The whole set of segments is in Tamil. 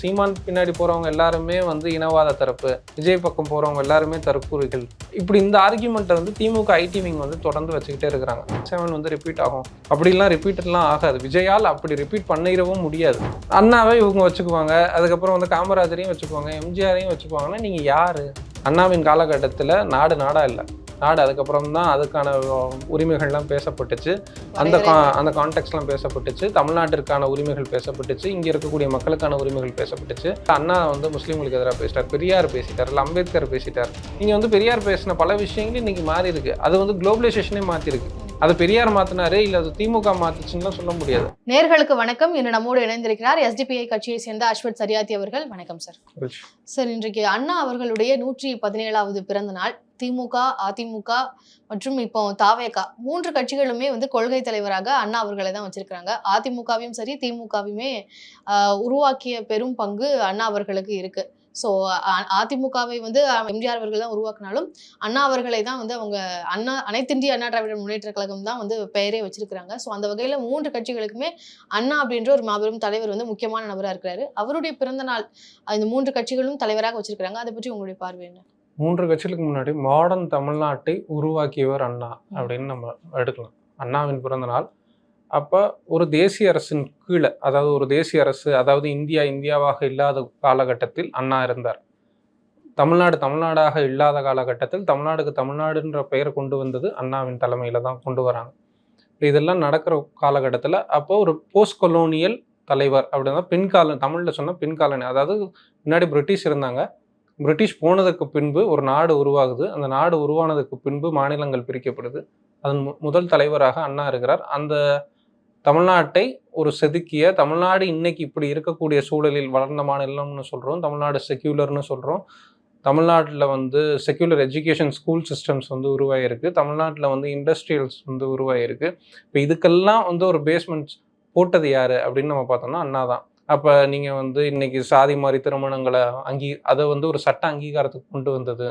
சீமான் பின்னாடி போகிறவங்க எல்லாருமே வந்து இனவாத தரப்பு விஜய் பக்கம் போகிறவங்க எல்லாருமே தற்கூறிகள். இப்படி இந்த ஆர்கியூமெண்ட்டை வந்து திமுக ஐடி விங் வந்து தொடர்ந்து வச்சுக்கிட்டே இருக்கிறாங்க. செவன் வந்து ரிப்பீட் ஆகும். அப்படிலாம் ரிப்பீட்லாம் ஆகாது. விஜயால் அப்படி ரிப்பீட் பண்ணிடவும் முடியாது. அண்ணாவை இவங்க வச்சுக்குவாங்க. அதுக்கப்புறம் வந்து காமராஜரையும் வச்சுக்குவாங்க. எம்ஜிஆரையும் வச்சுக்குவாங்கன்னா நீங்கள் யார்? அண்ணாவின் காலகட்டத்தில் நாடு நாடாக இல்லை. நாடு அதுக்கப்புறம் தான் அதுக்கான உரிமைகள்லாம் பேசப்பட்டுச்சு. அந்த கா அந்த கான்டெக்ட்லாம் பேசப்பட்டுச்சு. தமிழ்நாட்டிற்கான உரிமைகள் பேசப்பட்டுச்சு. இங்கே இருக்கக்கூடிய மக்களுக்கான உரிமைகள் பேசப்பட்டுச்சு. அண்ணா வந்து முஸ்லீம்களுக்கு எதிராக பேசிட்டார் பெரியார் பேசிட்டார் இல்லை அம்பேத்கர் பேசிட்டார். நீங்கள் வந்து பெரியார் பேசின பல விஷயங்கள் இன்னைக்கு மாறி இருக்கு. அது வந்து குளோபலைசேஷனே மாற்றிருக்கு அது பெரியார் மாற்றினாரு இல்லை அது திமுக மாத்துச்சுன்னு சொல்ல முடியாது. நேர்களுக்கு வணக்கம். இன்று நம்மோடு இணைந்திருக்கிறார் எஸ்டிபிஐ கட்சியை சேர்ந்த அஸ்வத் சரியாத்தி அவர்கள். வணக்கம் சார் சார் இன்றைக்கு அண்ணா அவர்களுடைய நூற்றி பதினேழாவது பிறந்த நாள் திமுக அதிமுக மற்றும் இப்போ தாவேகா மூன்று கட்சிகளுமே வந்து கொள்கை தலைவராக அண்ணா அவர்களை தான் வச்சிருக்கிறாங்க. அதிமுகவையும் சரி திமுகவையுமே உருவாக்கிய பெரும் பங்கு அண்ணா அவர்களுக்கு இருக்கு. ஸோ அதிமுகவை வந்து எம்ஜிஆர் அவர்கள் தான் உருவாக்குனாலும் அண்ணா அவர்களை தான் வந்து அவங்க அண்ணா அனைத்திந்திய அண்ணா திராவிட முன்னேற்ற கழகம் தான் வந்து பெயரே வச்சிருக்கிறாங்க. ஸோ அந்த வகையில் மூன்று கட்சிகளுக்குமே அண்ணா அப்படின்ற ஒரு மாபெரும் தலைவர் வந்து முக்கியமான நபராக இருக்கிறாரு. அவருடைய பிறந்த நாள் இந்த மூன்று கட்சிகளும் தலைவராக வச்சிருக்கிறாங்க. அதை பற்றி உங்களுடைய பார்வை என்ன? மூன்று கட்சிகளுக்கு முன்னாடி மாடர்ன் தமிழ்நாட்டை உருவாக்கியவர் அண்ணா அப்படின்னு நம்ம எடுக்கலாம். அண்ணாவின் பிறந்த நாள். அப்போ ஒரு தேசிய அரசின் கீழே அதாவது ஒரு தேசிய அரசு அதாவது இந்தியா இந்தியாவாக இல்லாத காலகட்டத்தில் அண்ணா இருந்தார். தமிழ்நாடு தமிழ்நாடாக இல்லாத காலகட்டத்தில் தமிழ்நாடுக்கு தமிழ்நாடுன்ற பெயர் கொண்டு வந்தது அண்ணாவின் தலைமையில் தான் கொண்டு வராங்க. இதெல்லாம் நடக்கிற காலகட்டத்தில் அப்போ ஒரு போஸ்ட் கொலோனியல் தலைவர் அப்படின்னா பின்காலன் தமிழில் சொன்னால் பின்காலனி அதாவது முன்னாடி பிரிட்டிஷ் இருந்தாங்க. பிரிட்டிஷ் போனதுக்கு பின்பு ஒரு நாடு உருவாகுது. அந்த நாடு உருவானதுக்கு பின்பு மாநிலங்கள் பிரிக்கப்படுது. அதன் மு- முதல் தலைவராக அண்ணா இருக்கிறார். அந்த தமிழ்நாட்டை ஒரு செதுக்கிய தமிழ்நாடு இன்னைக்கு இப்படி இருக்கக்கூடிய சூழலில் வளர்ந்த மாநிலம்னு சொல்கிறோம் தமிழ்நாடு செக்யூலர்னு சொல்கிறோம் தமிழ்நாட்டில் வந்து செக்யூலர் எஜுகேஷன் ஸ்கூல் சிஸ்டம்ஸ் வந்து உருவாகிருக்கு தமிழ்நாட்டில் வந்து இண்டஸ்ட்ரியல்ஸ் வந்து உருவாகிருக்கு இப்போ இதுக்கெல்லாம் வந்து ஒரு பேஸ்மெண்ட்ஸ் போட்டது யார்? அப்படின்னு நம்ம பார்த்தோம்னா அண்ணா தான் அப்போ நீங்கள் வந்து இன்னைக்கு சாதி மாதிரி திருமணங்களை அங்கீ அதை வந்து ஒரு சட்ட அங்கீகாரத்துக்கு கொண்டு வந்தது.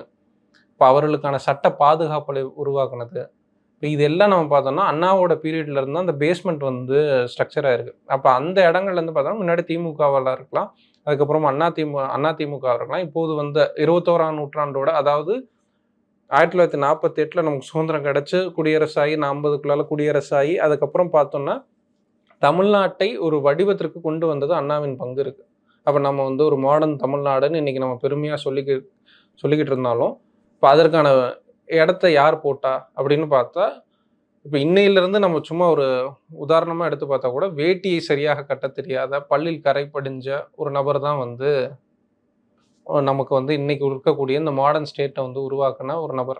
இப்போ அவர்களுக்கான சட்ட பாதுகாப்பை உருவாக்குனது. இப்போ இதெல்லாம் நம்ம பார்த்தோம்னா அண்ணாவோட பீரியட்ல இருந்து அந்த பேஸ்மெண்ட் வந்து ஸ்ட்ரக்சராக இருக்குது அப்போ அந்த இடங்கள்லேருந்து பார்த்தோம்னா முன்னாடி திமுகவெல்லாம் இருக்கலாம் அதுக்கப்புறம் அண்ணா திமு அண்ணா திமுக இருக்கலாம். இப்போது வந்த இருபத்தோராம் நூற்றாண்டோட அதாவது ஆயிரத்தி தொள்ளாயிரத்தி நாற்பத்தி எட்டில் நமக்கு சுதந்திரம் கிடச்சி குடியரசாகி ஐம்பதுக்குள்ளால குடியரசாகி அதுக்கப்புறம் பார்த்தோம்னா தமிழ்நாட்டை ஒரு வடிவத்திற்கு கொண்டு வந்தது அண்ணாவின் பங்கு இருக்கு. அப்போ நம்ம வந்து ஒரு மாடர்ன் தமிழ்நாடுன்னு இன்னைக்கு நம்ம பெருமையாக சொல்லிக்கி சொல்லிக்கிட்டு இருந்தாலும் இப்போ அதற்கான இடத்த யார் போட்டா அப்படின்னு பார்த்தா இப்போ இன்னையிலேருந்து நம்ம சும்மா ஒரு உதாரணமாக எடுத்து பார்த்தா கூட வேட்டியை சரியாக கட்ட தெரியாத பள்ளியில் கரை படிஞ்ச ஒரு நபர் தான் வந்து நமக்கு வந்து இன்னைக்கு இருக்கக்கூடிய இந்த மாடர்ன் ஸ்டேட்டை வந்து உருவாக்குன ஒரு நபர்.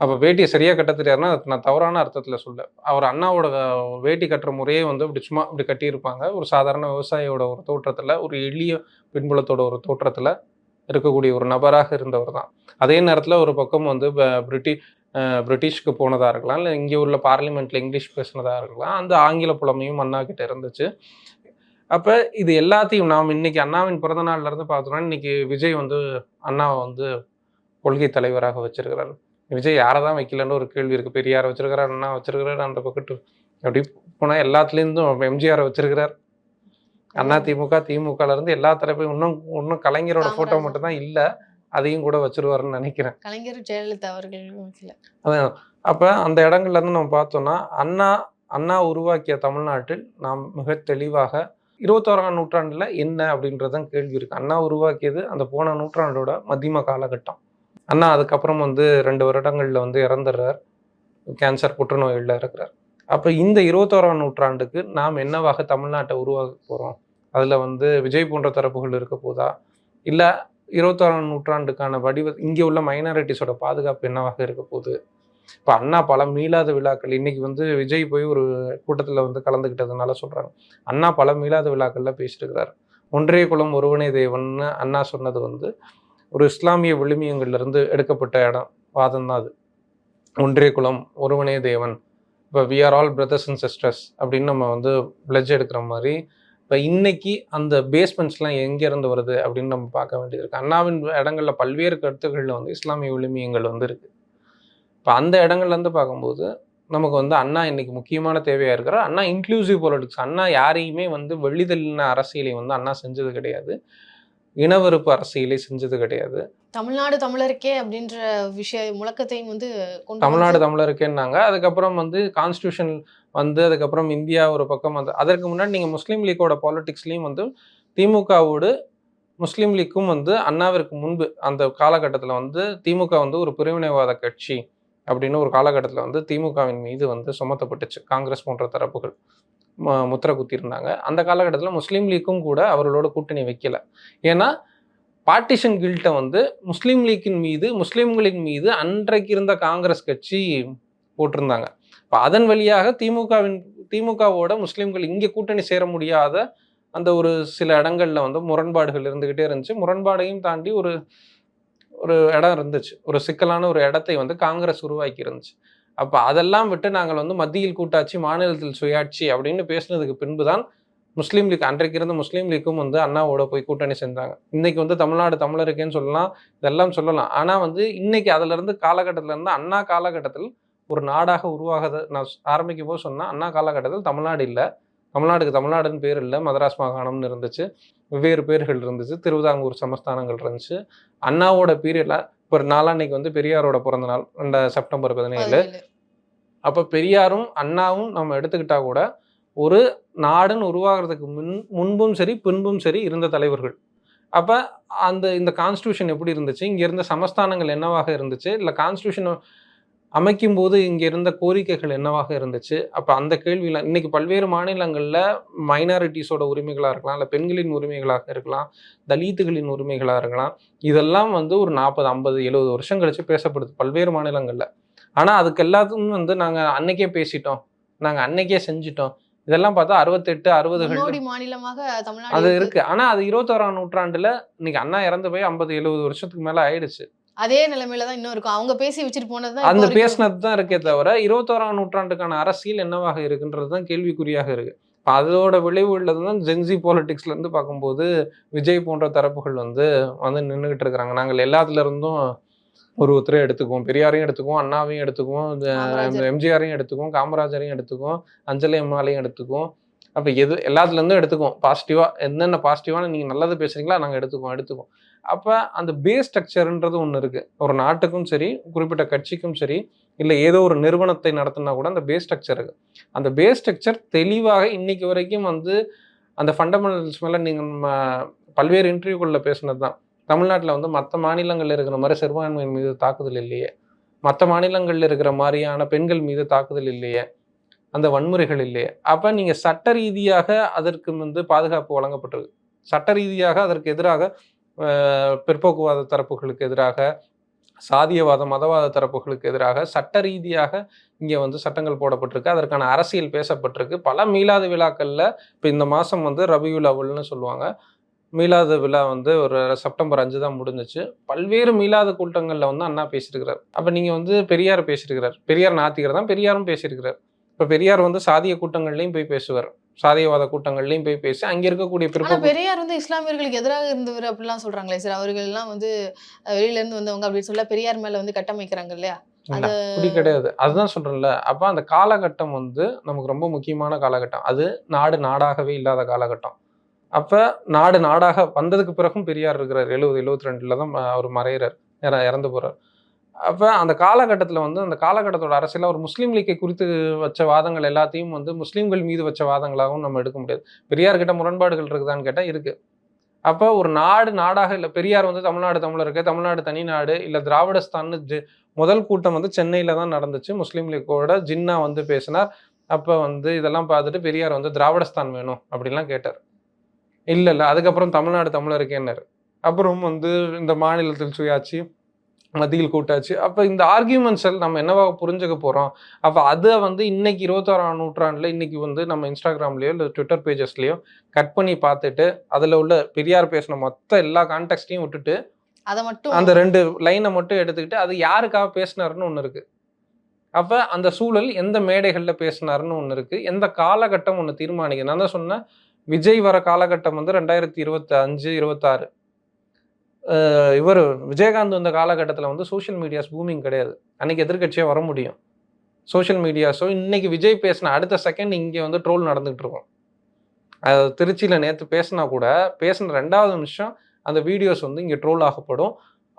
அப்போ வேட்டியை சரியாக கட்ட தெரியாதுன்னா அதுக்கு நான் தவறான அர்த்தத்தில் சொல்ல. அவர் அண்ணாவோட வேட்டி கட்டுற முறையே வந்து இப்படி சும்மா இப்படி கட்டியிருப்பாங்க. ஒரு சாதாரண விவசாயியோட ஒரு தோற்றத்தில் ஒரு எளிய பின்புலத்தோட ஒரு தோற்றத்தில் இருக்கக்கூடிய ஒரு நபராக இருந்தவர் தான். அதே நேரத்தில் ஒரு பக்கம் வந்து பிரிட்டிஷ் பிரிட்டி பிரிட்டிஷ்க்கு போனதாக இருக்கலாம் இல்லை இங்கே உள்ள பார்லிமெண்ட்டில் இங்கிலீஷ் பேசினதாக இருக்கலாம் அந்த ஆங்கில புலமையும் அண்ணா கிட்ட இருந்துச்சு. அப்போ இது எல்லாத்தையும் நாம் இன்னைக்கு அண்ணாவின் பிறந்த நாள்ல இருந்து பார்த்தோம்னா இன்னைக்கு விஜய் வந்து அண்ணாவை வந்து கொள்கை தலைவராக வச்சுருக்கிறார். விஜய் யாரை தான் வைக்கலன்னு ஒரு கேள்வி இருக்கு. பெரியார் வச்சிருக்கிறார் அண்ணா வச்சிருக்கிறார் அந்த பக்கத்து அப்படி போனால் எல்லாத்துலேருந்தும் எம்ஜிஆர் வச்சிருக்கிறார். அண்ணா திமுக திமுகல இருந்து எல்லா தரப்பையும் இன்னும் இன்னும் கலைஞரோட ஃபோட்டோ காமராஜர். மட்டும் தான் இல்லை அதையும் கூட வச்சிருவாருன்னு நினைக்கிறேன். கலைஞர் ஜெயலலிதா அவர்கள் அதான். அப்போ அந்த இடங்கள்ல இருந்து நம்ம பார்த்தோம்னா அண்ணா அண்ணா உருவாக்கிய தமிழ்நாட்டில் நாம் மிக தெளிவாக இருபத்தோராம் நூற்றாண்டுல என்ன அப்படின்றதான் கேள்வி இருக்கு. அண்ணா உருவாக்கியது அந்த போன நூற்றாண்டோட மத்தியம காலகட்டம். அண்ணா அதுக்கப்புறம் வந்து ரெண்டு வருடங்களில் வந்து இறந்துடுறார். கேன்சர் புற்றுநோயில் இருக்கிறார். அப்போ இந்த இருபத்தோராம் நூற்றாண்டுக்கு நாம் என்னவாக தமிழ்நாட்டை உருவாக்க போகிறோம் அதில் வந்து விஜய் போன்ற தரப்புகள் இருக்க போதா? இல்லை இருபத்தோராம் நூற்றாண்டுக்கான வடிவ இங்கே உள்ள மைனாரிட்டிஸோட பாதுகாப்பு என்னவாக இருக்க போகுது? இப்போ அண்ணா பல மீளாத விழாக்கள் இன்னைக்கு வந்து விஜய் போய் ஒரு கூட்டத்தில் வந்து கலந்துக்கிட்டதுனால சொல்கிறாங்க அண்ணா பல மீளாத விழாக்களில் பேசியிருக்கிறார். இருக்கிறார் ஒன்றே குலம் ஒருவனே தேவன்னு அண்ணா சொன்னது வந்து ஒரு இஸ்லாமிய விழுமியங்கள்லேருந்து எடுக்கப்பட்ட இடம் வாதம் தான் அது. ஒன்றே குலம் ஒருவனே தேவன். இப்போ we are all brothers and sisters அப்படின்னு நம்ம வந்து பிளட்ஜ் எடுக்கிற மாதிரி இப்போ இன்னைக்கு அந்த பேஸ்மெண்ட்ஸ்லாம் எங்கேருந்து வருது அப்படின்னு நம்ம பார்க்க வேண்டியது இருக்குது அண்ணாவின் இடங்களில் பல்வேறு கருத்துக்களில் வந்து இஸ்லாமிய விழுமியங்கள் வந்து இருக்குது இப்போ அந்த இடங்கள்லேருந்து பார்க்கும்போது நமக்கு வந்து அண்ணா இன்னைக்கு முக்கியமான தேவையாக இருக்கிறார். அண்ணா இன்க்ளூசிவ் பொலிட்டிக்ஸ் அண்ணா யாரையுமே வந்து வெள்ளிதள்ளின அரசியலை வந்து அண்ணா செஞ்சது கிடையாது. இனவெறுப்பு அரசியலை செஞ்சது கிடையாது. தமிழ்நாடு தமிழருக்கே அப்படின்ற விஷய முழக்கத்தையும் வந்து தமிழ்நாடு தமிழருக்கேன்னாங்க. அதுக்கப்புறம் வந்து கான்ஸ்டியூஷன் வந்து அதுக்கப்புறம் இந்தியா ஒரு பக்கம் வந்து அதற்கு முன்னாடி நீங்கள் முஸ்லீம் லீக்கோட பாலிடிக்ஸ்லையும் வந்து திமுகவோடு முஸ்லீம் லீக்கும் வந்து அண்ணாவிற்கு முன்பு அந்த காலகட்டத்தில் வந்து திமுக வந்து ஒரு பிரிவினைவாத கட்சி அப்படின்னு ஒரு காலகட்டத்தில் வந்து திமுகவின் மீது வந்து சுமத்தப்பட்டுச்சு. காங்கிரஸ் போன்ற தரப்புகள். முத்திரை குத்திருந்தாங்க அந்த காலகட்டத்தில் முஸ்லீம் லீக்கும் கூட அவர்களோட கூட்டணி வைக்கல. ஏன்னா பார்ட்டிஷன் கில்ட்டை வந்து முஸ்லீம் லீக்கின் மீது முஸ்லீம்களின் மீது அன்றைக்கு இருந்த காங்கிரஸ் கட்சி போட்டிருந்தாங்க. இப்போ அதன் வழியாக திமுகவின் திமுகவோட முஸ்லீம்கள் இங்கே கூட்டணி சேர முடியாத அந்த ஒரு சில இடங்களில் வந்து முரண்பாடுகள் இருந்துக்கிட்டே இருந்துச்சு. முரண்பாடையும் தாண்டி ஒரு ஒரு இடம் இருந்துச்சு. ஒரு சிக்கலான ஒரு இடத்தை வந்து காங்கிரஸ் உருவாக்கி இருந்துச்சு அப்போ அதெல்லாம் விட்டு நாங்கள் வந்து மத்தியில் கூட்டாட்சி மாநிலத்தில் சுயாட்சி அப்படின்னு பேசுனதுக்கு பின்புதான் முஸ்லீம் லீக் அன்றைக்கு இருந்த முஸ்லீம் லீக்கும் வந்து அண்ணாவோட போய் கூட்டணி செஞ்சாங்க இன்னைக்கு வந்து தமிழ்நாடு தமிழருக்கேன்னு சொல்லலாம் இதெல்லாம் சொல்லலாம். ஆனால் வந்து இன்னைக்கு அதுலேருந்து காலகட்டத்திலேருந்து இருந்து அண்ணா காலகட்டத்தில் ஒரு நாடாக உருவாகத நான் ஆரம்பிக்கும் போது சொன்னால் அண்ணா காலகட்டத்தில் தமிழ்நாடு இல்லை. தமிழ்நாடுக்கு தமிழ்நாடுன்னு பேர் இல்லை. மதராஸ் மாகாணம்னு இருந்துச்சு. வெவ்வேறு பேர்கள் இருந்துச்சு. திருவிதாங்கூர் சமஸ்தானங்கள் இருந்துச்சு. அண்ணாவோட பீரியடில் இப்போ நாளான்னைக்கு வந்து பெரியாரோட பிறந்த நாள் ரெண்ட செப்டம்பர் பதினேழு. பதினேழு. அப்போ பெரியாரும் அண்ணாவும் நம்ம எடுத்துக்கிட்டா கூட ஒரு நாடுன்னு உருவாகிறதுக்கு முன் முன்பும் சரி பின்பும் சரி இருந்த தலைவர்கள். அப்போ அந்த இந்த கான்ஸ்டியூஷன் எப்படி இருந்துச்சு? இங்கே இருந்த சமஸ்தானங்கள் என்னவாக இருந்துச்சு? இல்லை கான்ஸ்டியூஷன் அமைக்கும் போது இங்கே இருந்த கோரிக்கைகள் என்னவாக இருந்துச்சு? அப்போ அந்த கேள்வியில் இன்னைக்கு பல்வேறு மாநிலங்களில் மைனாரிட்டிஸோட உரிமைகளாக இருக்கலாம் இல்லை பெண்களின் உரிமைகளாக இருக்கலாம் தலித்துகளின் உரிமைகளாக இருக்கலாம் இதெல்லாம் வந்து ஒரு நாற்பது ஐம்பது எழுபது வருஷம் கழிச்சு பேசப்படுது பல்வேறு மாநிலங்களில். ஆனால் அதுக்கு எல்லாத்துக்கும் வந்து நாங்கள் அன்னைக்கே பேசிட்டோம். நாங்கள் அன்னைக்கே செஞ்சிட்டோம். இதெல்லாம் பார்த்தா அறுபத்தெட்டு அறுபதுகள் மாநிலமாக அது இருக்கு. இருக்கு. ஆனா அது இருபத்தோராம் நூற்றாண்டுல இன்னைக்கு அண்ணா இறந்து போய் ஐம்பது எழுபது வருஷத்துக்கு மேல ஆயிடுச்சு. அதே நிலைமையில தான் இன்னும் இருக்கும். அவங்க பேசி வச்சுட்டு போனதுதான் அந்த பேசினது தான் இருக்கே தவிர இருபத்தோராம் நூற்றாண்டுக்கான அரசியல் என்னவாக இருக்குன்றது தான் கேள்விக்குறியாக இருக்கு. அதோட விளைவு உள்ளது தான் ஜென்சி பாலிடிக்ஸ்ல இருந்து பார்க்கும்போது விஜய் போன்ற தரப்புகள் வந்து வந்து நின்றுகிட்டு இருக்கிறாங்க. நாங்கள் எல்லாத்துல இருந்தும் ஒரு ஒருத்தரை எடுத்துக்குவோம். பெரியாரையும் எடுத்துக்குவோம் அண்ணாவையும் எடுத்துக்குவோம். எம்ஜிஆரையும் எடுத்துக்குவோம் காமராஜரையும் எடுத்துக்குவோம் அஞ்சலி அம்மாலையும் எடுத்துக்குவோம். அப்போ எது எல்லாத்துல இருந்தும் எடுத்துக்குவோம். பாசிட்டிவா என்னென்ன பாசிட்டிவான நீங்க நல்லது பேசுறீங்களோ நாங்கள் எடுத்துக்குவோம் எடுத்துக்குவோம். அப்போ அந்த பேஸ் ஸ்ட்ரக்சர்ன்றது ஒன்று இருக்குது ஒரு நாட்டுக்கும் சரி குறிப்பிட்ட கட்சிக்கும் சரி இல்லை ஏதோ ஒரு நிறுவனத்தை நடத்தினா கூட அந்த பேஸ் ஸ்ட்ரக்சர் இருக்குது அந்த பேஸ் ஸ்ட்ரக்சர் தெளிவாக இன்னைக்கு வரைக்கும் வந்து அந்த ஃபண்டமெண்டல்ஸ் மேலே நீங்கள் நம்ம பல்வேறு இன்டர்வியூக்குள்ளே பேசுனது தான் தமிழ்நாட்டில் வந்து மற்ற மாநிலங்களில் இருக்கிற மாதிரி சிறுபான்மையின் மீது தாக்குதல் இல்லையே. மற்ற மாநிலங்களில் இருக்கிற மாதிரியான பெண்கள் மீது தாக்குதல் இல்லையே. அந்த வன்முறைகள் இல்லையே. அப்போ நீங்கள் சட்ட ரீதியாக அதற்கு வந்து பாதுகாப்பு வழங்கப்பட்டிருக்கு. சட்ட ரீதியாக அதற்கு எதிராக பிற்போக்குவாத தரப்புகளுக்கு எதிராக சாதியவாத மதவாத தரப்புகளுக்கு எதிராக சட்ட ரீதியாக இங்கே வந்து சட்டங்கள் போடப்பட்டிருக்கு. அதற்கான அரசியல் பேசப்பட்டிருக்கு. பல மீளாத விழாக்களில் இப்போ இந்த மாதம் வந்து ரபியுல் அவல்னு சொல்லுவாங்க. மீளாத விழா வந்து ஒரு செப்டம்பர் அஞ்சு தான் முடிஞ்சிச்சு. பல்வேறு மீளாத கூட்டங்களில் வந்து அண்ணா பேசியிருக்கிறார். அப்போ நீங்கள் வந்து பெரியார் பேசியிருக்கிறார். பெரியார் நாத்திகர் தான் பெரியாரும் பேசியிருக்கிறார். இப்போ பெரியார் வந்து சாதிய கூட்டங்கள்லையும் போய் பேசுவார். சாதியவாத கூட்டங்கள்லையும் போய் பேசி அங்கே இருக்கக்கூடிய பிற்போக்கு பெரியார் வந்து இஸ்லாமியர்களுக்கு எதிராக இருந்தவர் அப்படிலாம் சொல்றாங்களே சார். அவர்கள் எல்லாம் வந்து வெளியில இருந்து வந்தவங்க அப்படின்னு சொல்ல பெரியார் மேல வந்து கட்டமைக்கிறாங்க இல்லையா? அப்படி கிடையாது. அதுதான் சொல்றேன்ல. அப்ப அந்த காலகட்டம் வந்து நமக்கு ரொம்ப முக்கியமான காலகட்டம். அது நாடு நாடாகவே இல்லாத காலகட்டம். அப்ப நாடு நாடாக வந்ததுக்கு பிறகும் பெரியார் இருக்கிறார். எழுபது எழுபத்தி ரெண்டுல தான் அவர் மறையிறார். இற- இறந்து போறார். அப்போ அந்த காலகட்டத்தில் வந்து அந்த காலகட்டத்தோட அரசியல ஒரு முஸ்லீம் லீக்கை குறித்து வச்ச வாதங்கள் எல்லாத்தையும் வந்து முஸ்லீம்கள் மீது வச்ச வாதங்களாகவும் நம்ம எடுக்க முடியாது. பெரியார் கிட்ட முரண்பாடுகள் இருக்குதான்னு கேட்டால் இருக்குது அப்போ ஒரு நாடு நாடாக இல்லை பெரியார் வந்து தமிழ்நாடு தமிழருக்கு தமிழ்நாடு தனி நாடு இல்லை திராவிடஸ்தான்னு ஜெ- முதல் கூட்டம் வந்து சென்னையில் தான் நடந்துச்சு. முஸ்லீம் லீக்கோட ஜின்னா வந்து பேசினார். அப்போ வந்து இதெல்லாம் பார்த்துட்டு பெரியார் வந்து திராவிடஸ்தான் வேணும் அப்படிலாம் கேட்டார். இல்லை இல்லை அதுக்கப்புறம் தமிழ்நாடு தமிழருக்கேன்னாரு. அப்புறம் வந்து இந்த மாநிலத்தில் சுயாட்சி மத்தியில் கூட்டாச்சு. அப்போ இந்த ஆர்கியூமெண்ட்ஸ் நம்ம என்னவா புரிஞ்சுக்க போகிறோம் அப்போ அதை வந்து இன்னைக்கு இருபத்தோராம் நூற்றாண்டில் இன்னைக்கு வந்து நம்ம இன்ஸ்டாகிராம்லேயோ இல்லை ட்விட்டர் பேஜஸ்லேயோ கட் பண்ணி பார்த்துட்டு அதில் உள்ள பெரியார் பேசின மொத்த எல்லா கான்டெக்ட்டையும் விட்டுட்டு அதை மட்டும் அந்த ரெண்டு லைனை மட்டும் எடுத்துக்கிட்டு அது யாருக்காக பேசினாருன்னு ஒன்று இருக்கு. அப்போ அந்த சூழல் எந்த மேடைகளில் பேசினாருன்னு ஒன்று இருக்கு. எந்த காலகட்டம் ஒன்று தீர்மானிக்குது? நான் தான் சொன்னேன் விஜய் வர காலகட்டம் வந்து ரெண்டாயிரத்தி இருபத்தி அஞ்சு இருபத்தாறு. இவர் விஜயகாந்த் வந்த காலகட்டத்தில் வந்து சோஷியல் மீடியாஸ் பூமிங் கிடையாது. அன்னைக்கு எதிர்க்கட்சியாக வர முடியும். சோஷியல் மீடியாஸோ இன்னைக்கு விஜய் பேசின அடுத்த செகண்ட் இங்கே வந்து ட்ரோல் நடந்துகிட்டு இருக்கும். அது திருச்சியில் நேற்று பேசினா கூட பேசின ரெண்டாவது நிமிஷம் அந்த வீடியோஸ் வந்து இங்கே ட்ரோல் ஆகப்படும்.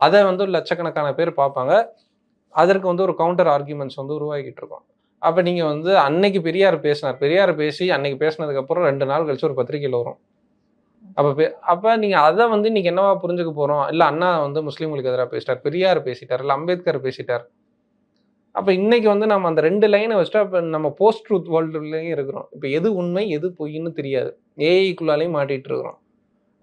அதை வந்து லட்சக்கணக்கான பேர் பார்ப்பாங்க. அதற்கு வந்து ஒரு கவுண்டர் ஆர்கியூமெண்ட்ஸ் வந்து உருவாக்கிட்டு இருக்கோம். அப்போ நீங்கள் வந்து அன்னைக்கு பெரியார் பேசினார். பெரியார் பேசி அன்னைக்கு பேசினதுக்கப்புறம் ரெண்டு நாள் கழிச்சு ஒரு பத்திரிக்கையில் வரும். அப்போ பே அப்போ நீங்கள் அதை வந்து இன்னைக்கு என்னவா புரிஞ்சுக்க போகிறோம் இல்லை அண்ணா வந்து முஸ்லீம்களுக்கு எதிராக பேசிட்டார் பெரியார் பேசிட்டார் இல்லை அம்பேத்கர் பேசிட்டார். அப்போ இன்னைக்கு வந்து நம்ம அந்த ரெண்டு லைனை வச்சுட்டு அப்போ நம்ம போஸ்ட் ட்ரூத் வேர்ல்டுலேயும் இருக்கிறோம். இப்போ எது உண்மை எது பொய்ன்னு தெரியாது. ஏஐக்குள்ளாலையும் மாட்டிகிட்டு இருக்கிறோம்.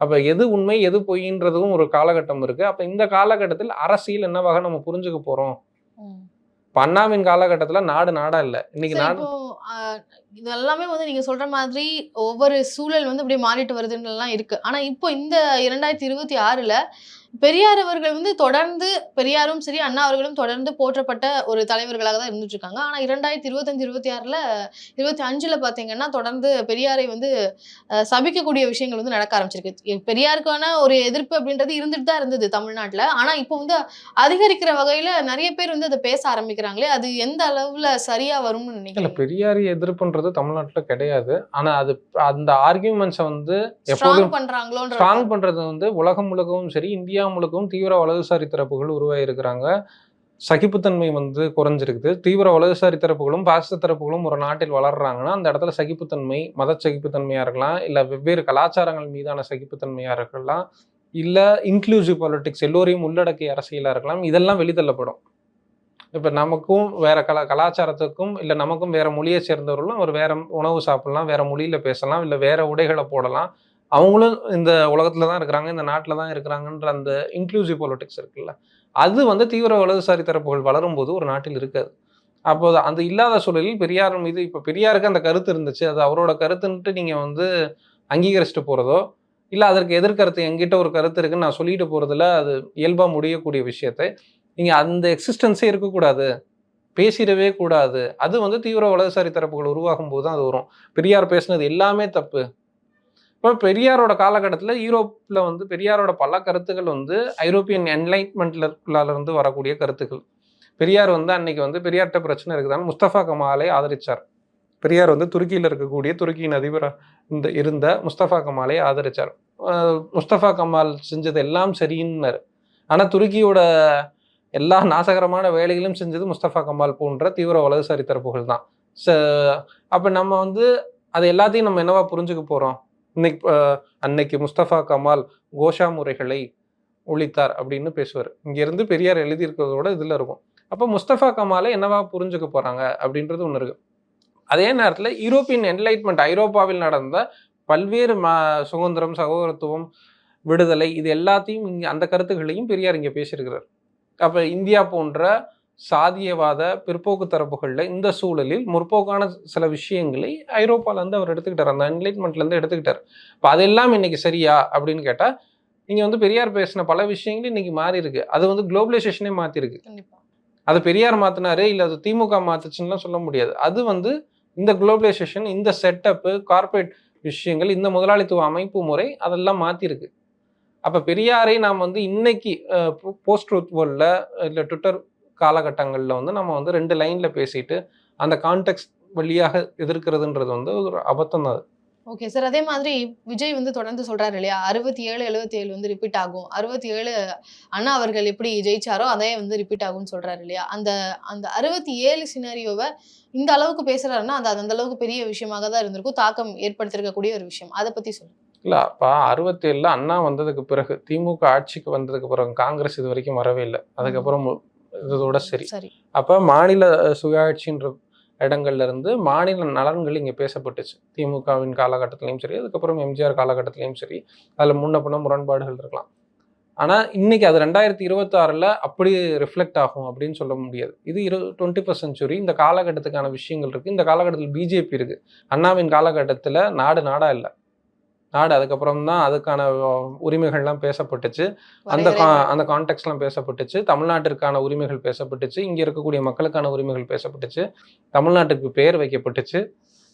அப்போ எது உண்மை எது பொய்ன்றதும் ஒரு காலகட்டம் இருக்குது அப்போ இந்த காலகட்டத்தில் அரசியல் என்னவாக நம்ம புரிஞ்சுக்க போகிறோம் இப்போ அண்ணாவின் காலகட்டத்தில் நாடு நாடா இல்லை. இன்னைக்கு நாடு இது எல்லாமே வந்து நீங்க சொல்ற மாதிரி ஒவ்வொரு சூழல் வந்து அப்படியே மாறிட்டு வருதுன்னு எல்லாம் இருக்கு. ஆனா இப்போ இந்த இரண்டாயிரத்தி இருபத்தி ஆறுல பெரியார் அவர்கள் வந்து தொடர்ந்து பெரியாரும் சரி அண்ணா அவர்களும் தொடர்ந்து போற்றப்பட்ட ஒரு தலைவர்களாக தான் இருந்துட்டு இருக்காங்க ஆனா இரண்டாயிரத்தி இருபத்தஞ்சு இருபத்தி ஆறுல இருபத்தி அஞ்சுல பாத்தீங்கன்னா தொடர்ந்து பெரியாரை வந்து சபிக்கக்கூடிய விஷயங்கள் வந்து நடக்க ஆரம்பிச்சிருக்கு. பெரியாருக்கான ஒரு எதிர்ப்பு அப்படின்றது இருந்துட்டு தான் இருந்தது தமிழ்நாட்டுல. ஆனா இப்போ வந்து அதிகரிக்கிற வகையில நிறைய பேர் வந்து அதை பேச ஆரம்பிக்கிறாங்களே அது எந்த அளவுல சரியா வரும்னு நினைக்கிறேன் பெரியார் எதிர்ப்புன்றது தமிழ்நாட்டில் கிடையாது. ஆனால் அது அந்த ஆர்கியூமெண்ட்ஸை வந்து ஸ்ட்ராங் எப்போதும் ஸ்ட்ராங் பண்ணுறது வந்து உலகம் முழுக்கவும் சரி இந்தியா முழுக்கவும் தீவிர வலதுசாரி தரப்புகள் உருவாகியிருக்கிறாங்க. சகிப்புத்தன்மை வந்து குறைஞ்சிருக்குது. தீவிர வலதுசாரி தரப்புகளும் பாசிச தரப்புகளும் ஒரு நாட்டில் வளர்றாங்கன்னா அந்த இடத்துல சகிப்புத்தன்மை மத சகிப்புத்தன்மையாக இருக்கலாம் இல்லை வெவ்வேறு கலாச்சாரங்கள் மீதான சகிப்புத்தன்மையாக இருக்கலாம் இல்லை இன்க்ளூசிவ் பாலிட்டிக்ஸ் எல்லோரையும் உள்ளடக்கிய அரசியலாக இருக்கலாம் இதெல்லாம் வெளித்தள்ளப்படும். இப்போ நமக்கும் வேற கலா கலாச்சாரத்துக்கும் இல்லை நமக்கும் வேற மொழியை சேர்ந்தவர்களும் ஒரு வேற உணவு சாப்பிடலாம் வேற மொழியில் பேசலாம் இல்லை வேற உடைகளை போடலாம். அவங்களும் இந்த உலகத்தில் தான் இருக்கிறாங்க இந்த நாட்டில் தான் இருக்கிறாங்கன்ற அந்த இன்க்ளூசிவ் பாலிட்டிக்ஸ் இருக்குல்ல அது வந்து தீவிர வலதுசாரி தரப்புகள் வளரும் போது ஒரு நாட்டில் இருக்காது. அப்போது அந்த இல்லாத சூழலில் பெரியார் மீது இப்போ பெரியாருக்கு அந்த கருத்து இருந்துச்சு அது அவரோட கருத்துன்ட்டு நீங்கள் வந்து அங்கீகரிச்சுட்டு போகிறதோ இல்லை அதற்கு எதிர்கருத்து எங்கிட்ட ஒரு கருத்து இருக்குன்னு நான் சொல்லிட்டு போகிறதுல அது இயல்பாக முடியக்கூடிய விஷயத்தை நீங்கள் அந்த எக்ஸிஸ்டன்ஸே இருக்கக்கூடாது பேசிடவே கூடாது அது வந்து தீவிர வலதுசாரி தரப்புகள் உருவாகும் போது தான் அது வரும். பெரியார் பேசுனது எல்லாமே தப்பு. இப்போ பெரியாரோட காலகட்டத்தில் யூரோப்பில் வந்து பெரியாரோட பல கருத்துக்கள் வந்து ஐரோப்பியன் என்லைட்மெண்ட்ல இருந்து வரக்கூடிய கருத்துக்கள். பெரியார் வந்து அன்னைக்கு வந்து பெரியார்கிட்ட பிரச்சனை இருக்குதான்னு முஸ்தபா கமாலை ஆதரிச்சார். பெரியார் வந்து துருக்கியில் இருக்கக்கூடிய துருக்கியின் அதிபர் இந்த இருந்த முஸ்தபா கமாலை ஆதரிச்சார். முஸ்தபா கமால் செஞ்சது எல்லாம் சரின்னாரு ஆனால் துருக்கியோட எல்லா நாசகரமான வேலைகளும் செஞ்சது முஸ்தபா கமால் போன்ற தீவிர வலதுசாரி தரப்புகள் தான் ச அப்போ நம்ம வந்து அது எல்லாத்தையும் நம்ம என்னவா புரிஞ்சுக்க போகிறோம் இன்னைக்கு அன்னைக்கு முஸ்தபா கமால் கோஷா முறைகளை ஒழித்தார் அப்படின்னு பேசுவார். இங்கேருந்து பெரியார் எழுதியிருக்கிறதோட இதில் இருக்கும். அப்போ முஸ்தபா கமாலை என்னவா புரிஞ்சுக்க போகிறாங்க அப்படின்றது ஒன்று இருக்குது அதே நேரத்தில் யூரோப்பியன் என்லைட்மெண்ட் ஐரோப்பாவில் நடந்த பல்வேறு ம சுதந்திரம் சகோதரத்துவம் விடுதலை இது எல்லாத்தையும் இங்கே அந்த கருத்துக்களையும் பெரியார் இங்கே பேசியிருக்கிறார். அப்போ இந்தியா போன்ற சாதியவாத பிற்போக்கு தரப்புகளில் இந்த சூழலில் முற்போக்கான சில விஷயங்களை ஐரோப்பாலேருந்து அவர் எடுத்துக்கிட்டார். அந்த என்லைட்மெண்ட்லேருந்து எடுத்துக்கிட்டார். இப்போ அதெல்லாம் இன்னைக்கு சரியா? அப்படின்னு கேட்டால் நீங்கள் வந்து பெரியார் பேசின பல விஷயங்கள் இன்னைக்கு மாறி இருக்கு அது வந்து குளோபலைசேஷனே மாற்றிருக்கு அது பெரியார் மாத்தினாரு இல்லை அது திமுக மாத்துச்சுன்னுலாம் சொல்ல முடியாது. அது வந்து இந்த குளோபலைசேஷன் இந்த செட்டப்பு கார்ப்பரேட் விஷயங்கள் இந்த முதலாளித்துவ அமைப்பு முறை அதெல்லாம் மாற்றிருக்கு அப்போ பெரியாரை நாம் வந்து இன்னைக்கு போஸ்ட் ட்ரூத் வேர்ல்டில் இல்லை ட்விட்டர் காலகட்டங்களில் வந்து நம்ம வந்து ரெண்டு லைனில் பேசிட்டு அந்த கான்டெக்ட் வழியாக எதிர்க்கிறதுன்றது வந்து ஒரு அபத்தம் தான். ஓகே சார் அதே மாதிரி விஜய் வந்து தொடர்ந்து சொல்றாரு இல்லையா? அறுபத்தி ஏழு எழுபத்தி ஏழு வந்து ரிப்பீட் ஆகும். அறுபத்தி ஏழு அண்ணா அவர்கள் எப்படி ஜெயிச்சாரோ அதே வந்து ரிப்பீட் ஆகும்னு சொல்றாரு இல்லையா? அந்த அந்த அறுபத்தி ஏழு சினாரியோவை இந்த அளவுக்கு பேசுறாருன்னா அது அந்த அளவுக்கு பெரிய விஷயமாக தான் இருந்திருக்கும். தாக்கம் ஏற்படுத்திருக்கக்கூடிய ஒரு விஷயம். அதை பத்தி சொல்லுங்க இல்லை அப்போ அறுபத்தேழில் அண்ணா வந்ததுக்கு பிறகு திமுக ஆட்சிக்கு வந்ததுக்கு பிறகு காங்கிரஸ் இது வரைக்கும் வரவே இல்லை. அதுக்கப்புறம் இதோட சரி. சரி. அப்போ மாநில சுயாட்சின்ற இடங்கள்ல இருந்து மாநில நலன்கள் இங்கே பேசப்பட்டுச்சு. திமுகவின் காலகட்டத்திலையும் சரி அதுக்கப்புறம் எம்ஜிஆர் காலகட்டத்திலையும் சரி அதில் முன்ன பின்ன முரண்பாடுகள் இருக்கலாம். ஆனால் இன்னைக்கு அது ரெண்டாயிரத்தி இருபத்தாறில் அப்படி ரிஃப்ளெக்ட் ஆகும் அப்படின்னு சொல்ல முடியாது. இது இரு டுவெண்ட்டி ஃபஸ்ட் செஞ்சுரி இந்த காலகட்டத்துக்கான விஷயங்கள் இருக்குது இந்த காலகட்டத்தில் பிஜேபி இருக்குது அண்ணாவின் காலகட்டத்தில் நாடு நாடா இல்லை. நாடு. அதுக்கப்புறம் தான் அதுக்கான உரிமைகள்லாம் பேசப்பட்டுச்சு. அந்த அந்த கான்டெக்ட்லாம் பேசப்பட்டுச்சு. தமிழ்நாட்டிற்கான உரிமைகள் பேசப்பட்டுச்சு. இங்க இருக்கக்கூடிய மக்களுக்கான உரிமைகள் பேசப்பட்டுச்சு. தமிழ்நாட்டுக்கு பேர் வைக்கப்பட்டுச்சு.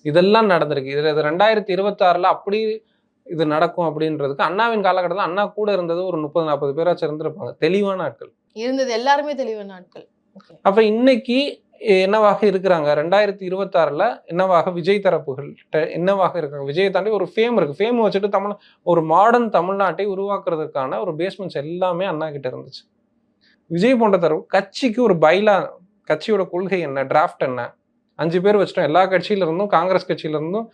இதெல்லாம் நடந்திருக்கு. இது இது ரெண்டாயிரத்தி இருபத்தாறுல அப்படி இது நடக்கும் அப்படின்றதுக்கு அண்ணாவின் காலகட்டத்தில் அண்ணா கூட இருந்தது ஒரு முப்பது நாற்பது பேராச்சும் இருந்திருப்பாங்க. தெளிவான ஆட்கள். இருந்தது எல்லாருமே தெளிவான நாட்கள் ஓகே. அப்ப இன்னைக்கு என்னவாக இருக்கிறாங்க? ரெண்டாயிரத்தி இருபத்தாறில் என்னவாக விஜய் தரப்புகள்கிட்ட என்னவாக இருக்காங்க? விஜயை தாண்டி ஒரு ஃபேம் இருக்கு. ஃபேம் வச்சுட்டு தமிழ் ஒரு மாடர்ன் தமிழ்நாட்டை உருவாக்குறதுக்கான ஒரு பேஸ்மெண்ட்ஸ் எல்லாமே அண்ணா கிட்ட இருந்துச்சு. விஜய் போன்ற தரப்பு கட்சிக்கு ஒரு பைலா கட்சியோட கொள்கை என்ன? டிராஃப்ட் என்ன? அஞ்சு பேர் வச்சிட்டோம். எல்லா கட்சியில இருந்தும் காங்கிரஸ் கட்சியில இருந்தும்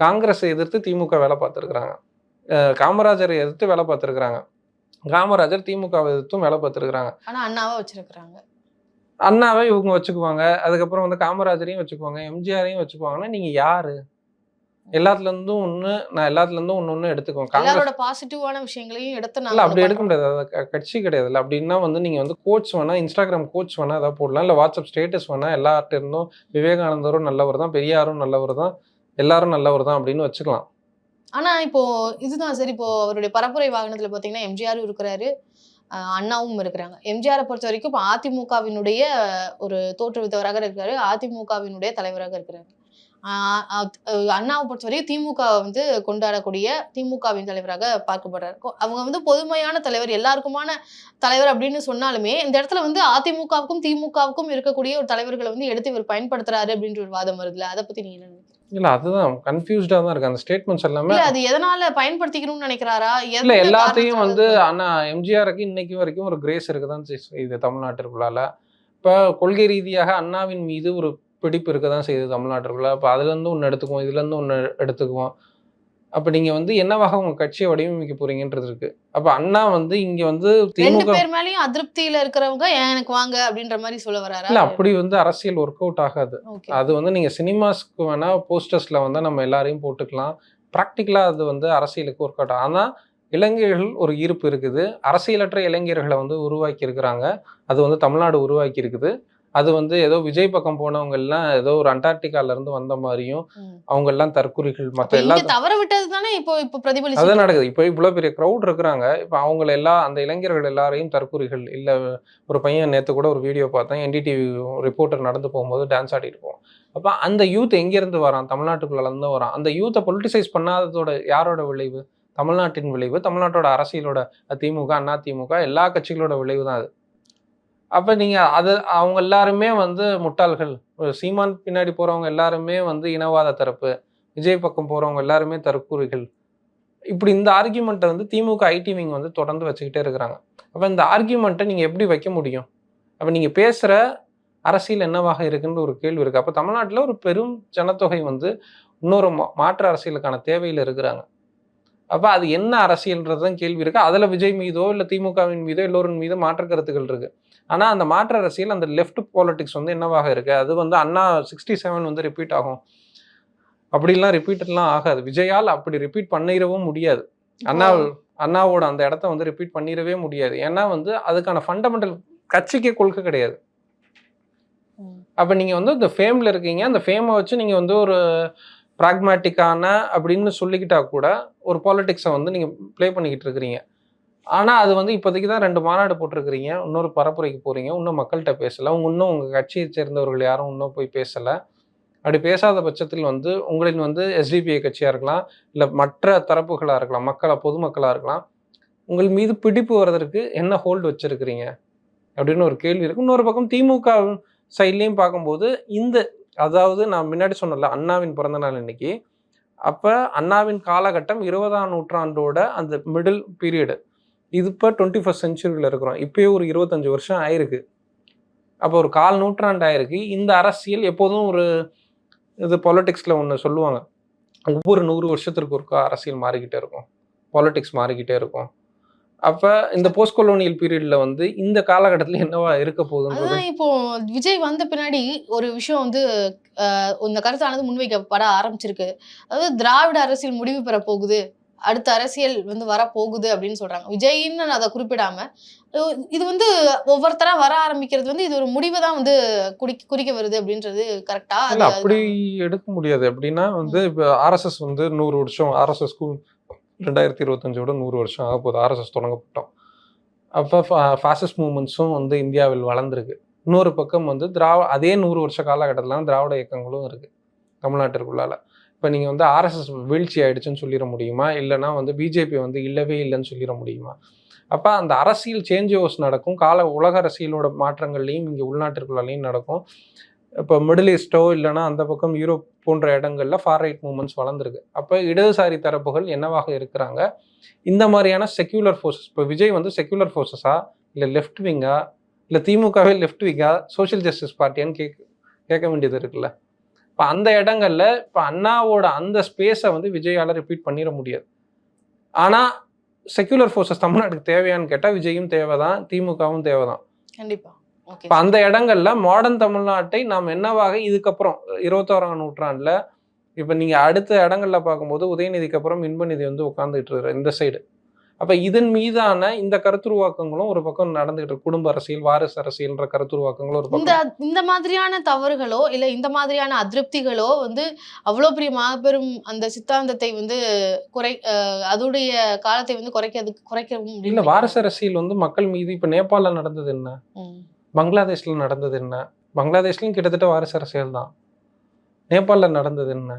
காங்கிரஸை எதிர்த்து திமுக வேலை பார்த்துருக்குறாங்க. காமராஜரை எதிர்த்து வேலை பார்த்துருக்குறாங்க. காமராஜர் திமுகவை எதிர்த்தும் வேலை பார்த்துருக்குறாங்க. ஆனா அண்ணாவை வச்சிருக்கிறாங்க. அண்ணாவை இவங்க வச்சுக்குவாங்க. அதுக்கப்புறம் வந்து காமராஜரையும் வச்சுக்குவாங்க. எம்ஜிஆரையும் வச்சுக்குவாங்கன்னா நீங்க யாரு? எல்லாத்துல இருந்தும் ஒண்ணு நான் எல்லாத்துல இருந்தும் ஒண்ணு ஒண்ணு எடுத்துக்குவேன். காங்கிரஸ் பாசிட்டிவான விஷயங்களையும் எடுத்து இல்ல அப்படி எடுக்க முடியாது. அது கட்சி கிடையாது. இல்ல அப்படின்னா வந்து நீங்க வந்து கோச் வேணா இன்ஸ்டாகிராம் கோச் வேணா ஏதாவது போடலாம். இல்ல வாட்ஸ்அப் ஸ்டேட்டஸ் வேணா எல்லார்ட்ட இருந்தும் விவேகானந்தரும் நல்லவர் தான் பெரியாரும் நல்லவர் தான் எல்லாரும் நல்லவர் தான் அப்படின்னு வச்சுக்கலாம். ஆனா இப்போ இதுதான் சரி. இப்போ அவருடைய பரப்புரை வாகனத்துல பாத்தீங்கன்னா எம்ஜிஆரும் இருக்கிறாரு. அண்ணாவும் இருக்கிறாங்க. எம்ஜிஆரை பொறுத்த வரைக்கும் இப்போ அதிமுகவினுடைய ஒரு தோற்றுவித்தவராக இருக்கிறாரு. அதிமுகவினுடைய தலைவராக இருக்கிறாரு. அண்ணாவை பொறுத்தவரையும் திமுக வந்து கொண்டாடக்கூடிய திமுகவின் தலைவராக பார்க்கப்படுறாரு. அவங்க வந்து பொதுமையான தலைவர் எல்லாருக்குமான தலைவர் அப்படின்னு சொன்னாலுமே இந்த இடத்துல வந்து அதிமுகவுக்கும் திமுகவுக்கும் இருக்கக்கூடிய ஒரு தலைவர்களை வந்து எடுத்து இவர் பயன்படுத்துறாரு அப்படின்ற ஒரு வாதம் வருதுல அதை பத்தி நீங்க என்ன இல்ல அதுதான். கன்ஃபியூஸ்டா தான் இருக்கு. அந்த ஸ்டேட்மெண்ட்ஸ் எல்லாமே அது எதனால பயன்படுத்திக்கணும்னு நினைக்கிறாரா? இல்ல எல்லாத்தையும் வந்து ஆனா எம்ஜிஆருக்கு இன்னைக்கு வரைக்கும் ஒரு கிரேஸ் இருக்குதான் செய்யுது தமிழ்நாட்டிற்குள்ளால. இப்ப கொள்கை ரீதியாக அண்ணாவின் மீது ஒரு பிடிப்பு இருக்கதான் செய்யுது தமிழ்நாட்டிற்குள்ள. அப்ப அதுல இருந்து ஒண்ணு எடுத்துக்குவோம் இதுல இருந்து ஒண்ணு எடுத்துக்குவோம். அப்ப நீங்க வந்து என்னவாக உங்க கட்சியை வடிவமைக்க போறீங்கன்றது இருக்கு. அப்ப அண்ணா வந்து இங்க வந்து திமுக பேர் மேலயும் அதிருப்தியில இருக்கிறவங்க "ஏன் எனக்கு வாங்க? அப்படின்ற மாதிரி சொல்ல வராரா? இல்ல அப்படி வந்து அரசியல் ஒர்க் அவுட் ஆகாது. அது வந்து நீங்க சினிமாஸ்க்கு வேணா போஸ்டர்ஸ்ல வந்து நம்ம எல்லாரையும் போட்டுக்கலாம். ப்ராக்டிக்கலா அது வந்து அரசியலுக்கு ஒர்க் அவுட் ஆனா இளைஞர்கள் ஒரு ஈர்ப்பு இருக்குது. அரசியலற்ற இளைஞர்களை வந்து உருவாக்கி இருக்கிறாங்க அது வந்து தமிழ்நாடு உருவாக்கி இருக்குது அது வந்து ஏதோ விஜய் பக்கம் போனவங்க எல்லாம் ஏதோ ஒரு அண்டார்டிகால இருந்து வந்த மாதிரியும். அவங்க எல்லாம் தற்குறிகள் மற்ற எல்லா இங்க தவற விட்டது தானே இப்போ இப்போ அதான் பிரதிபலிச்சு நடக்குது. இப்போ இவ்வளவு பெரிய க்ரௌட் இருக்கிறாங்க. இப்போ அவங்கள எல்லா அந்த இளைஞர்கள் எல்லாரையும் தற்குறிகள் இல்ல ஒரு பையன் நேத்து கூட ஒரு வீடியோ பார்த்தேன். என்டிடிவி ரிப்போர்ட்டர் நடந்து போகும்போது டான்ஸ் ஆடிட்டு போவோம் அப்ப அந்த யூத் எங்கிருந்து வரான்? தமிழ்நாட்டுக்குள்ள இருந்து வரான். அந்த யூத்தை பொலிட்டிசைஸ் பண்ணாததோட யாரோட விளைவு? தமிழ்நாட்டின் விளைவு? தமிழ்நாட்டோட அரசியலோட திமுக அண்ணா திமுக எல்லா கட்சிகளோட விளைவு தான் அது. அப்ப நீங்க அது அவங்க எல்லாருமே வந்து முட்டாள்கள். ஒரு சீமான் பின்னாடி போறவங்க எல்லாருமே வந்து இனவாத தரப்பு விஜய் பக்கம் போறவங்க எல்லாருமே தற்கூறிகள். இப்படி இந்த ஆர்கியூமெண்ட்டை வந்து திமுக ஐடி விங் வந்து தொடர்ந்து வச்சுக்கிட்டே இருக்கிறாங்க. அப்போ இந்த ஆர்கியூமெண்ட்டை நீங்கள் எப்படி வைக்க முடியும்? அப்போ நீங்கள் பேசுகிற அரசியல் என்னவாக இருக்குன்ற ஒரு கேள்வி இருக்குது அப்போ தமிழ்நாட்டில் ஒரு பெரும் ஜனத்தொகை வந்து இன்னொரு மாற்று அரசியலுக்கான தேவையில் இருக்கிறாங்க. அப்போ அது என்ன அரசியல்ன்றது தான் கேள்வி இருக்குது அதில் விஜய் மீதோ இல்லை திமுகவின் மீதோ எல்லோரின் மீதோ மாற்று கருத்துக்கள் இருக்குது ஆனால் அந்த மாற்று அரசியல் அந்த லெஃப்ட் பாலிடிக்ஸ் வந்து என்னவாக இருக்குது அது வந்து அண்ணா சிக்ஸ்டி செவன் வந்து ரிப்பீட் ஆகும். அப்படிலாம் ரிப்பீட்டட்லாம் ஆகாது. விஜயால் அப்படி ரிப்பீட் பண்ணிடவும் முடியாது. அண்ணா அண்ணாவோட அந்த இடத்த வந்து ரிப்பீட் பண்ணிடவே முடியாது. ஏன்னா வந்து அதுக்கான ஃபண்டமெண்டல் கட்சிக்கே கொள்கை கிடையாது. அப்போ நீங்கள் வந்து இந்த ஃபேமில் இருக்கீங்க. அந்த ஃபேமை வச்சு நீங்கள் வந்து ஒரு ப்ராக்மேட்டிக்கான அப்படின்னு சொல்லிக்கிட்டா கூட ஒரு பாலிடிக்ஸை வந்து நீங்கள் ப்ளே பண்ணிக்கிட்டு இருக்கிறீங்க. ஆனால் அது வந்து இப்போதைக்கு தான் ரெண்டு மாநாடு போட்டிருக்கிறீங்க. இன்னொரு பரப்புரைக்கு போகிறீங்க இன்னும் மக்கள்கிட்ட பேசலை. இன்னும் உங்கள் கட்சியை சேர்ந்தவர்கள் யாரும் இன்னும் போய் பேசலை. அப்படி பேசாத பட்சத்தில் வந்து உங்களின் வந்து எஸ்டிபிஐ கட்சியாக இருக்கலாம் இல்லை மற்ற தரப்புகளாக இருக்கலாம் மக்களாக பொதுமக்களாக இருக்கலாம் உங்கள் மீது பிடிப்பு வர்றதற்கு என்ன ஹோல்டு வச்சுருக்கிறீங்க? அப்படின்னு ஒரு கேள்வி இருக்குது இன்னொரு பக்கம் திமுக சைட்லேயும் பார்க்கும்போது இந்த அதாவது நான் முன்னாடி சொன்னல அண்ணாவின் பிறந்த நாள் இன்னைக்கு அப்போ அண்ணாவின் காலகட்டம் இருபதாம் நூற்றாண்டோட அந்த மிடில் பீரியடு இது இப்போ டுவெண்ட்டி ஃபஸ்ட் செஞ்சுரியில் இருக்கிறோம். இப்போயே ஒரு இருபத்தஞ்சி வருஷம் ஆயிருக்கு. அப்போ ஒரு கால் நூற்றாண்டு ஆயிருக்கு. இந்த அரசியல் எப்போதும் ஒரு இது பொலிட்டிக்ஸில் ஒன்று சொல்லுவாங்க. ஒவ்வொரு நூறு வருஷத்திற்கு ஒருக்கா அரசியல் மாறிக்கிட்டே இருக்கும். பாலிடிக்ஸ் மாறிக்கிட்டே இருக்கும். அப்போ இந்த போஸ்ட் கொலோனியல் பீரியடில் வந்து இந்த காலகட்டத்தில் என்னவா இருக்க போகுதுன்றது இப்போ விஜய் வந்த பின்னாடி ஒரு விஷயம் வந்து இந்த கருத்தானது முன்வைக்கப்பட ஆரம்பிச்சிருக்கு. அதாவது திராவிட அரசியல் முடிவு பெற போகுது அடுத்த அரசியல் வந்து வரப்போகுது அப்படின்னு சொல்றாங்க. விஜய்ன்னு அதை குறிப்பிடாம இது வந்து ஒவ்வொருத்தரா வர ஆரம்பிக்கிறது வந்து இது ஒரு முடிவை தான் வந்து குறி குறிக்க வருது அப்படின்றது கரெக்டா இல்ல அப்படி எடுக்க முடியாது. எப்படின்னா வந்து இப்போ ஆர்எஸ்எஸ் வந்து நூறு வருஷம் ஆர்எஸ்எஸ்க்கு ரெண்டாயிரத்தி இருபத்தஞ்சோட நூறு வருஷம் ஆக போகுது. ஆர்எஸ்எஸ் தொடங்கப்பட்டோம். அப்போ ஃபாசிஸ்ட் மூமெண்ட்ஸும் வந்து இந்தியாவில் வளர்ந்துருக்கு. இன்னொரு பக்கம் வந்து திராவ அதே நூறு வருஷ காலகட்டத்தில் திராவிட இயக்கங்களும் இருக்குது தமிழ்நாட்டிற்குள்ளால. இப்போ நீங்கள் வந்து ஆர்எஸ்எஸ் வீழ்ச்சி ஆயிடுச்சுன்னு சொல்லிட முடியுமா? இல்லைன்னா வந்து பிஜேபி வந்து இல்லவே இல்லைன்னு சொல்லிட முடியுமா? அப்போ அந்த அரசியல் சேஞ்ச் ஓவர்ஸ் நடக்கும். கால உலக அரசியலோட மாற்றங்கள்லையும் இங்கே உள்நாட்டிற்குள்ளேயும் நடக்கும். இப்போ மிடில் ஈஸ்ட்டோ இல்லைன்னா அந்த பக்கம் யூரோப் போன்ற இடங்களில் ஃபார் ரைட் மூமெண்ட்ஸ் வளர்ந்துருக்கு. அப்போ இடதுசாரி தரப்புகள் என்னவாக இருக்கிறாங்க? இந்த மாதிரியான செக்யூலர் ஃபோர்ஸஸ் இப்போ விஜய் வந்து செக்யூலர் ஃபோர்ஸஸா இல்லை லெஃப்ட் விங்கா இல்லை திமுகவே லெஃப்ட் விங்கா சோஷியல் ஜஸ்டிஸ் பார்ட்டியான்னு கேக் கேட்க வேண்டியது இருக்குல்ல? இப்போ அந்த இடங்கள்ல இப்போ அண்ணாவோட அந்த ஸ்பேஸை வந்து விஜயால ரிப்பீட் பண்ணிட முடியாது. ஆனால் செக்யூலர் ஃபோர்ஸஸ் தமிழ்நாட்டுக்கு தேவையான்னு கேட்டால் விஜயும் தேவைதான் திமுகவும் தேவைதான். கண்டிப்பா. ஓகே இப்போ அந்த இடங்கள்ல மாடர்ன் தமிழ்நாட்டை நாம் என்னவாக இதுக்கப்புறம் இருபத்தோராம் நூற்றாண்டுல இப்போ நீங்க அடுத்த இடங்கள்ல பார்க்கும்போது உதயநிதிக்கு அப்புறம் இன்பநிதி வந்து உட்கார்ந்துட்டு இருக்கிற இந்த சைடு அப்ப இதன் மீதான இந்த கருத்துருவாக்கங்களும் ஒரு பக்கம் நடந்துகிட்டு குடும்ப அரசியல் வாரிசு அரசியல்ன்ற கருத்துருவாக்கங்களும் ஒரு இந்த பக்கம். இந்த மாதிரியான தவறுகளோ இல்ல இந்த மாதிரியான அதிருப்திகளோ வந்து அவ்வளோ பெரிய மாபெரும் அந்த சித்தாந்தத்தை வந்து குறை அதோடைய காலத்தை வந்து குறைக்கிறதுக்கு குறைக்க இல்ல வாரிசு அரசியல் வந்து மக்கள் மீது இப்ப நேபாளில் நடந்தது என்ன? பங்களாதேஷ்ல நடந்தது என்ன? பங்களாதேஷ்லயும் கிட்டத்தட்ட வாரிசு அரசியல் தான். நேபாளில் நடந்தது என்ன?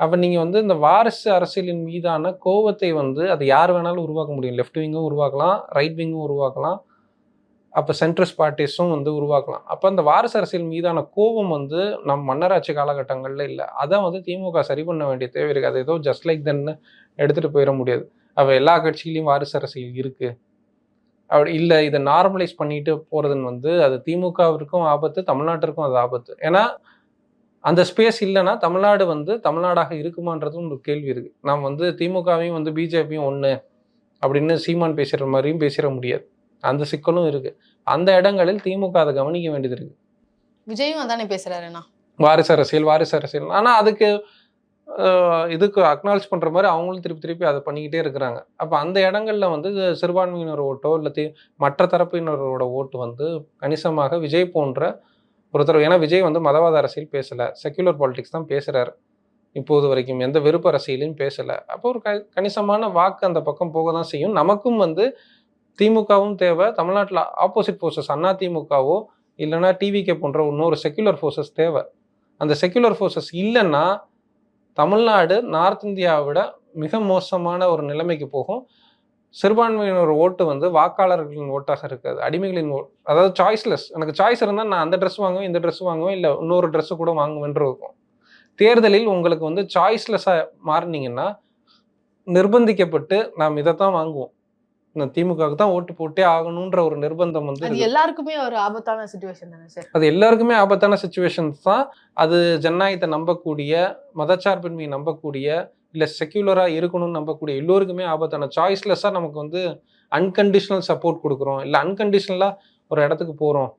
அப்போ நீங்கள் வந்து இந்த வாரிசு அரசியலின் மீதான கோவத்தை வந்து அது யார் வேணாலும் உருவாக்க முடியும். லெஃப்ட் விங்கும் உருவாக்கலாம் ரைட் விங்கும் உருவாக்கலாம். அப்போ சென்ட்ரஸ் பார்ட்டிஸும் வந்து உருவாக்கலாம். அப்போ அந்த வாரிசு அரசியல் மீதான கோபம் வந்து நம் மன்னராட்சி காலகட்டங்களில் இல்லை. அதை வந்து திமுக சரி பண்ண வேண்டிய தேவை இருக்குது அது ஏதோ ஜஸ்ட் லைக் தென்னு எடுத்துகிட்டு போயிட முடியாது. அப்போ எல்லா கட்சியிலையும் வாரிசு அரசியல் இருக்குது அப்படி இல்லை இதை நார்மலைஸ் பண்ணிட்டு போகிறதுன்னு வந்து அது திமுகவிற்கும் ஆபத்து தமிழ்நாட்டிற்கும் அது ஆபத்து. ஏன்னா அந்த ஸ்பேஸ் இல்லைன்னா தமிழ்நாடு வந்து தமிழ்நாடாக இருக்குமான்றதும் ஒரு கேள்வி இருக்கு. நாம் வந்து திமுகவையும் வந்து பிஜேபியும் ஒன்று அப்படின்னு சீமான் பேசுகிற மாதிரியும் பேசிட முடியாது. அந்த சிக்கலும் இருக்கு. அந்த இடங்களில் திமுக அதை கவனிக்க வேண்டியது இருக்கு. விஜயும் அதானே பேசுறாருண்ணா வாரிசு அரசியல் வாரிசு அரசியல். ஆனால் அதுக்கு இதுக்கு அக்னாலஜ் பண்ணுற மாதிரி அவங்களும் திருப்பி திருப்பி அதை பண்ணிக்கிட்டே இருக்கிறாங்க. அப்போ அந்த இடங்கள்ல வந்து சிறுபான்மையினர் ஓட்டோ இல்லை மற்ற தரப்பினரோட ஓட்டு வந்து கணிசமாக விஜய் போன்ற ஒருத்தர் ஏன்னா விஜய் வந்து மதவாத அரசியல் பேசலை. செக்யுலர் பாலிடிக்ஸ் தான் பேசுகிறார் இப்போது வரைக்கும் எந்த வெறுப்பு அரசியலையும் பேசலை. அப்போ ஒரு க கணிசமான வாக்கு அந்த பக்கம் போக தான் செய்யும். நமக்கும் வந்து திமுகவும் தேவை. தமிழ்நாட்டில் ஆப்போசிட் ஃபோர்ஸஸ் அண்ணா திமுகவோ இல்லைன்னா டிவிகே போன்ற இன்னொரு செக்யுலர் ஃபோர்ஸஸ் தேவை. அந்த செக்யுலர் ஃபோர்ஸஸ் இல்லைன்னா தமிழ்நாடு நார்த் இந்தியாவை விட மிக மோசமான ஒரு நிலைமைக்கு போகும். சிறுபான்மையினர் ஓட்டு வந்து வாக்காளர்களின் ஓட்டாக இருக்காது. அடிமைகளின் ஓ அதாவது சாய்ஸ்லெஸ் எனக்கு சாய்ஸ் இருந்தால் நான் அந்த ட்ரெஸ் வாங்குவேன் இந்த ட்ரெஸ் வாங்குவேன் இல்லை இன்னொரு ட்ரெஸ்ஸு கூட வாங்குவேன்ற இருக்கும். தேர்தலில் உங்களுக்கு வந்து சாய்ஸ்லெஸ்ஸாக மாறினீங்கன்னா நிர்பந்திக்கப்பட்டு நாம் இதை தான் வாங்குவோம். இந்த திமுகவுக்கு தான் ஓட்டு போட்டே ஆகணுன்ற ஒரு நிர்பந்தம் வந்து. எல்லாருக்குமே ஒரு ஆபத்தான சுச்சுவேஷன் தானே சார்? அது எல்லாருக்குமே ஆபத்தான சுச்சுவேஷன்ஸ் தான். அது ஜனநாயகத்தை நம்பக்கூடிய மதச்சார்பின்மையை நம்பக்கூடிய இல்லை செக்யூலராக இருக்கணும்னு நம்பக்கூடிய எல்லோருக்குமே ஆபத்தான சாய்ஸ்லெஸ்ஸாக நமக்கு வந்து அன்கண்டிஷனல் சப்போர்ட் கொடுக்குறோம். இல்லை அன்கண்டிஷனலாக ஒரு இடத்துக்கு போகிறோம்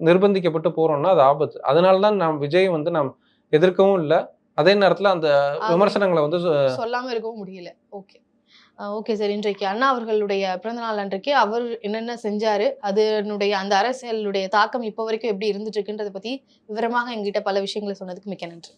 நிர்பந்திக்கப்பட்டு போகிறோம்னா அது ஆபத்து. அதனால தான் நாம் விஜய் வந்து நாம் எதிர்க்கவும் இல்லை. அதே நேரத்தில் அந்த விமர்சனங்களை வந்து சொல்லாம இருக்கவும் முடியல. ஓகே. Okay sir. இன்றைக்கு அண்ணா அவர்களுடைய பிறந்தநாள் அன்றைக்கு அவர் என்னென்ன செஞ்சாரு அதனுடைய அந்த அரசியலுடைய தாக்கம் இப்போ வரைக்கும் எப்படி இருந்துட்டு இருக்குன்றதை பத்தி விவரமாக எங்கிட்ட பல விஷயங்களை சொன்னதுக்கு மிக்க நன்றி.